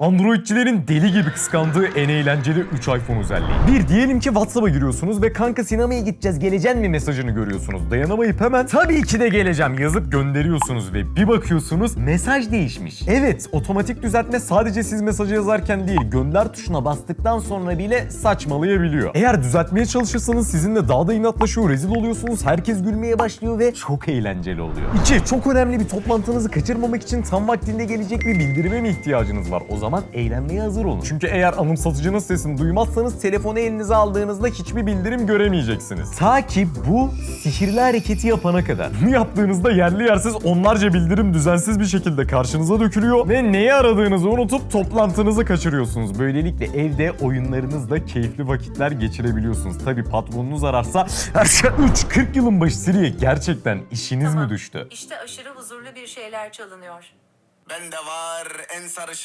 Androidçilerin deli gibi kıskandığı en eğlenceli 3 iPhone özelliği. Bir diyelim ki WhatsApp'a giriyorsunuz ve kanka sinemaya gideceğiz geleceksin mi mesajını görüyorsunuz. Dayanamayıp hemen tabii ki de geleceğim yazıp gönderiyorsunuz ve bir bakıyorsunuz mesaj değişmiş. Evet otomatik düzeltme sadece siz mesajı yazarken değil gönder tuşuna bastıktan sonra bile saçmalayabiliyor. Eğer düzeltmeye çalışırsanız sizinle daha da inatlaşıyor, rezil oluyorsunuz, herkes gülmeye başlıyor ve çok eğlenceli oluyor. 2. Çok önemli bir toplantınızı kaçırmamak için tam vaktinde gelecek bir bildirime mi ihtiyacınız var? O zaman eğlenmeye hazır olun. Çünkü eğer anımsatıcının sesini duymazsanız telefonu elinize aldığınızda hiçbir bildirim göremeyeceksiniz. Ta ki bu sihirli hareketi yapana kadar. Bunu yaptığınızda yerli yersiz onlarca bildirim düzensiz bir şekilde karşınıza dökülüyor ve neyi aradığınızı unutup toplantınızı kaçırıyorsunuz. Böylelikle evde oyunlarınızda keyifli vakitler geçirebiliyorsunuz. Tabi patronunuz ararsa 3 40 yılın başı Siri'ye gerçekten işiniz mi Tamam. düştü? İşte aşırı huzurlu bir şeyler çalınıyor. Bende var en sarışın